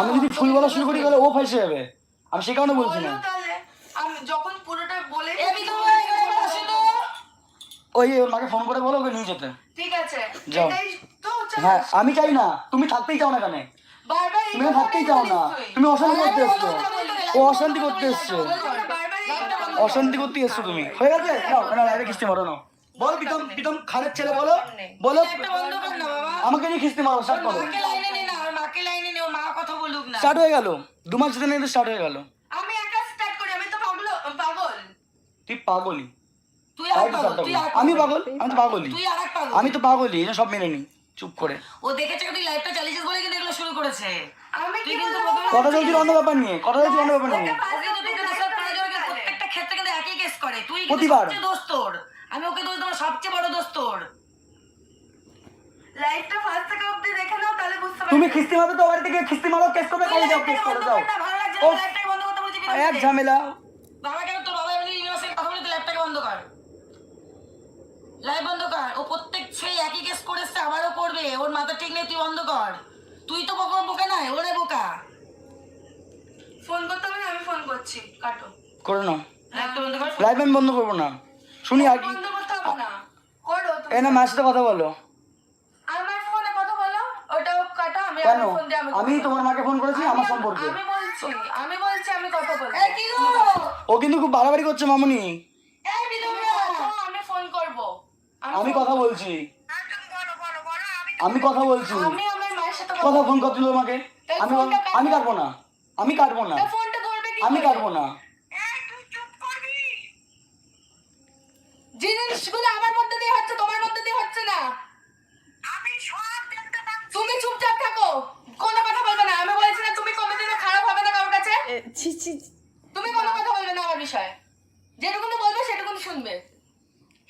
আমি যদি ফুল বলা শুরু করি তাহলে ও ফাইসে যাবে। আমি সে কারণে বলছি না। যখন পুরোটা বলে। ওই ওর মাকে ফোন করে বলো, ওকে নিয়ে যেতে। ঠিক আছে যাও। হ্যাঁ আমি চাই না। তুমি থাকতেই চাও না কেন তুমি থাকতেই চাও না। তুমি অশান্তি করতে এসছো। ও অশান্তি করতে এসছো। অশান্তি করতে এসছো তুমি। হয়ে গেছে? না লাইভে খিস্তি মারো, নাও। বলো, প্রীতম প্রীতম খানের ছেলে বলো। বলো না আমাকে নিয়ে খিস্তি মারো স্টার্ট করো মাকে লাইনে নে না আমার মাকে লাইনে নে ওর মা কথা বলুক না স্টার্ট হয়ে গেল। দু মাস যেতে নিয়ে স্টার্ট হয়ে গেল। আমি একা স্টার্ট করি আমি তো পাগল পাগল। তুই পাগলি তুই আর পাগল তুই। আর আমি পাগল। আমি তো পাগলি তুই আর পাগল। আমি তো পাগলি এটা সব মেনে নি। চুপ করে। ও দেখেছে তুই লাইভটা চালিয়েছিস বলে কিন্তু এগুলো শুরু করেছে। আমি কি কিন্তু বলব? কথা চলছিল অন্য ব্যাপার নিয়ে কথা চলছিল অন্য ব্যাপার নিয়ে। কিন্তু প্রত্যেকটা ক্ষেত্রে কিন্তু একই কেস করে। তুই কিন্তু। সবচেয়ে দোষ তোর। আমি ওকে দোষ দেবো সবচেয়ে বড় দোষ তোর। লাইভটা ফার্স্ট থেকে অবধি দেখে নাও তাহলে বুঝতে তুমি খিস্তি মারো তো বাড়ি থেকে খিস্তি মারো কেস করবে তুই কলে যাও কেস করে বন্ধ দাও। কর ভালো লাগছে না, ওফ, বন্ধ করতে বলছি এক ঝামেলা। বাবা কেন তোর বাবা এমনি ইউনিভার্সের কথা বলে বন্ধ কর? লাইভ বন্ধ কর ও প্রত্যেক সেই একই কেস করেছে আবারও করবে ওর মাথা ঠিক নেই তুই বন্ধ কর। তুই তো বোকা বোকা নয় ওরে বোকা। ফোন করতে হবে না আমি ফোন করছি কাটো। করে নাও লাইভটা বন্ধ কর। লাইভ আমি বন্ধ করব না। শুনি আর কি বন্ধ করতে হবে না। এ সাথে কথা বলো আমার ফোনে কথা বলো ওটাও কাটো আমি কেন? আমি তোমার মাকে ফোন করেছি আমার সম্পর্কে। আমি বলছি আমি বলছি আমি কথা গো? ও কিন্তু খুব বাড়াবাড়ি করছে মামুনি। এই বিধবা। তো আমি ফোন করব। আমি কথা বলছি। আমি কথা বলছি। আমি আমার মায়ের সাথে কথা ফোন করছিল তোমাকে। আমি আমি কাটবো। না। আমি কাটবো না। আমি কাটবো না। কাছে তুমি কোনো কথা বলবে না আমার বিষয়ে। যেটুকুনি বলবে সেটুকুনি শুনবে।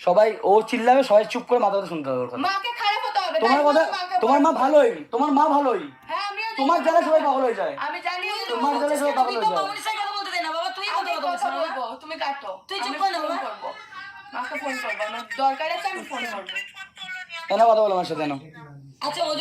সবাই ও চিল্লাবে সবাই চুপ করে মাথা কথা শুনতে হবে ওর কথা। মাকে খারাপ হতে হবে তোমার তাই কথা বলে মাকে তোমার মা বলব। ভালোই তোমার মা ভালোই। হ্যাঁ আমিও জানি। তোমার জ্বালা সবাই পাগল হয়ে যায়। আমি জানি তোমার জ্বালা সবাই পাগল হয়ে যায়। মামুনির কথা বলতে দে না বাবা। তুই আমি কথা কথা বলছিস বলব তুমি কাটো। তুই চুপ কর না, ফোন বাবা। করব। মাকে ফোন করব আমার দরকার আছে আমি ফোন করব। এনে কথা বলো আমার সাথে এনো আচ্ছা ও